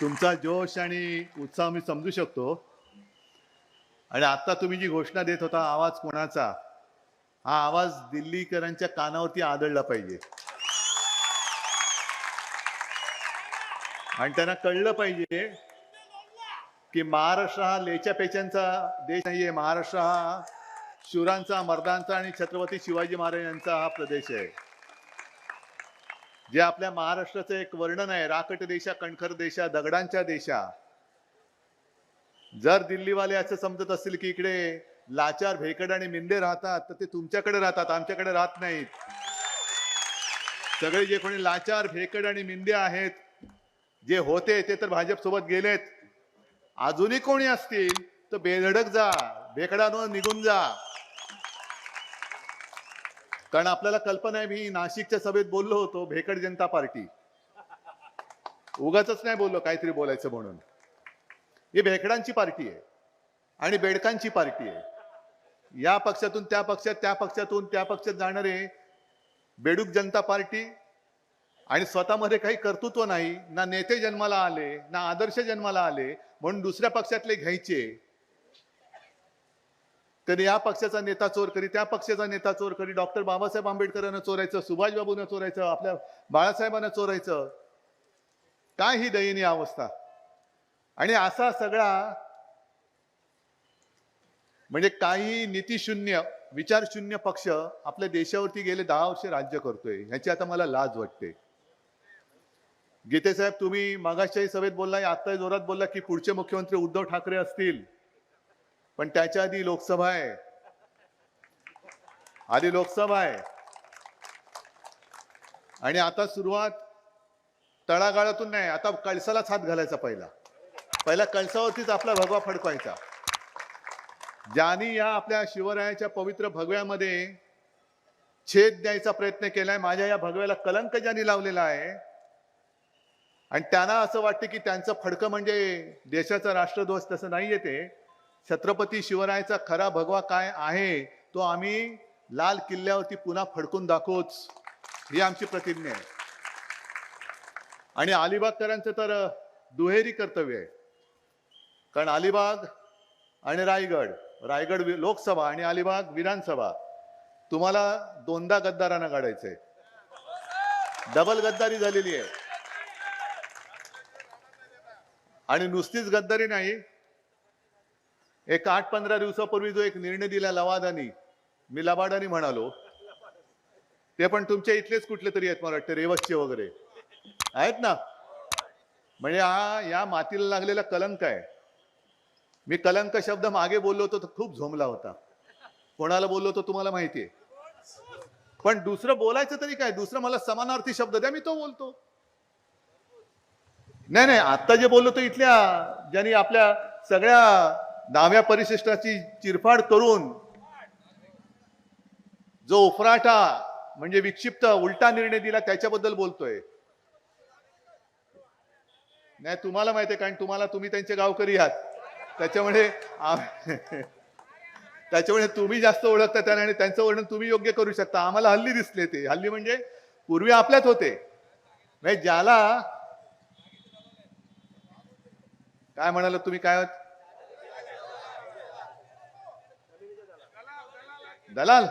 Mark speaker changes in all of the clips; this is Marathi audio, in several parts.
Speaker 1: तुमचा जोश आणि उत्साह मी समजू शकतो. आणि आता तुम्ही जी घोषणा देत होता आवाज कोणाचा? हा आवाज दिल्लीकरांच्या कानावरती आदळला पाहिजे. आणि त्यांना कळलं पाहिजे की महाराष्ट्र हा लेच्या पेच्यांचा देश नाहीये. महाराष्ट्र हा शूरांचा मर्दांचा आणि छत्रपती शिवाजी महाराज यांचा हा प्रदेश आहे. जे आपल्या महाराष्ट्राचं एक वर्णन आहे राकट देशा कणखर देशा दगडांच्या देशा. जर दिल्लीवाले असं समजत असतील की इकडे लाचार भेकड आणि मिंदे राहतात तर ते तुमच्याकडे राहतात आमच्याकडे राहत नाहीत. सगळे जे कोणी लाचार भेकड आणि मिंदे आहेत जे होते ते तर भाजप सोबत गेलेत. अजूनही कोणी असतील तर बेधडक जा भेकडांवर निघून जा. कारण आपल्याला कल्पना आहे मी नाशिकच्या सभेत बोललो होतो भेकड जनता पार्टी. उगाच नाही बोललो काहीतरी बोलायचं म्हणून. ही भेकडांची पार्टी आहे आणि बेडकांची पार्टी आहे. या पक्षातून त्या पक्षात त्या पक्षातून त्या पक्षात जाणारे बेडूक जनता पार्टी आणि स्वतःमध्ये काही कर्तृत्व नाही ना नेते जन्माला आले ना आदर्श जन्माला आले म्हणून दुसऱ्या पक्षातले घ्यायचे. कधी या पक्षाचा नेता चोर करी त्या पक्षाचा नेता चोर करी. डॉक्टर बाबासाहेब आंबेडकरांना चोरायचं सुभाषबाबूंना चोरायचं आपल्या बाळासाहेबांना चोरायचं. काय ही दयनीय अवस्था. आणि असा सगळा म्हणजे काही नीतीशून्य विचारशून्य पक्ष आपल्या देशावरती गेले दहा वर्ष राज्य करतोय. ह्याची आता मला लाज वाटते. गीते साहेब तुम्ही मागाशाही सभेत बोलला आत्ताही जोरात बोलला की पुढचे मुख्यमंत्री उद्धव ठाकरे असतील. पण त्याच्या आधी लोकसभा आहे. आधी लोकसभा आहे. आणि आता सुरुवात तळागाळातून नाही आता कळसालाच हात घालायचा पहिला. पहिला कळसावरतीच आपला भगवा फडकवायचा. ज्यांनी या आपल्या शिवरायाच्या पवित्र भगव्यामध्ये छेद द्यायचा प्रयत्न केलाय माझ्या या भगव्याला कलंक ज्यांनी लावलेला आहे आणि त्यांना असं वाटतं की त्यांचं फडकं म्हणजे देशाचा राष्ट्रध्वज तसं नाहीये ते. छत्रपती शिवरायाचा खरा भगवा काय आहे तो आम्ही लाल किल्ल्यावरती पुन्हा फडकून दाखवूच. ही आमची प्रतिज्ञा आहे. आणि अलिबागकरांचं तर दुहेरी कर्तव्य आहे. कारण अलिबाग आणि रायगड रायगड वि- लोकसभा आणि अलिबाग विधानसभा तुम्हाला दोनदा गद्दारांना काढायचंय. डबल गद्दारी झालेली आहे. आणि नुसतीच गद्दारी नाही एक आठ पंधरा दिवसापूर्वी जो एक निर्णय दिला लवादानी मी लबाडानी म्हणालो ते पण तुमच्या इथलेच कुठले तरी आहेत मला वाटतं रेवसचे वगैरे. आहेत ना? म्हणजे हा या मातीला लागलेला कलंक आहे. मी कलंक शब्द मागे बोललो होतो तर खूप झोमला होता. कोणाला बोललो होतो तुम्हाला माहितीये? पण दुसरं बोलायचं तरी काय? दुसरं मला समानार्थी शब्द द्या मी तो बोलतो. नाही नाही आता जे बोललो तो इथल्या ज्यांनी आपल्या सगळ्या नाम्या परिशिष्टाची चिरफाड करून जो उफराटा म्हणजे विक्षिप्त उलटा निर्णय दिला त्याच्याबद्दल बोलतोय. नाही तुम्हाला माहिती आहे कारण तुम्हाला तुम्ही त्यांचे गावकरी आहात. त्याच्यामुळे त्याच्यामुळे तुम्ही जास्त ओळखता त्यांना आणि त्यांचं वर्णन तुम्ही योग्य करू शकता. आम्हाला हल्ली दिसले ते. हल्ली म्हणजे पूर्वी आपल्यात होते. म्हणजे ज्याला काय म्हणाल तुम्ही? काय दलाल?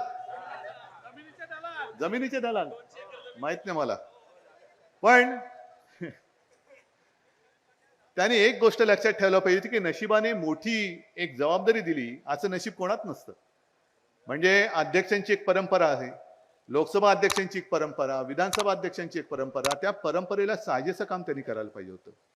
Speaker 1: जमिनीचे दलाल. माहीत नाही मला. पण त्याने एक गोष्ट लक्षात ठेवलं पाहिजे होती की नशिबाने मोठी एक जबाबदारी दिली असं नशीब कोणात नसतं. म्हणजे अध्यक्षांची एक परंपरा आहे. लोकसभा अध्यक्षांची एक परंपरा विधानसभा अध्यक्षांची एक परंपरा त्या परंपरेला साजेसं काम त्यांनी करायला पाहिजे होतं.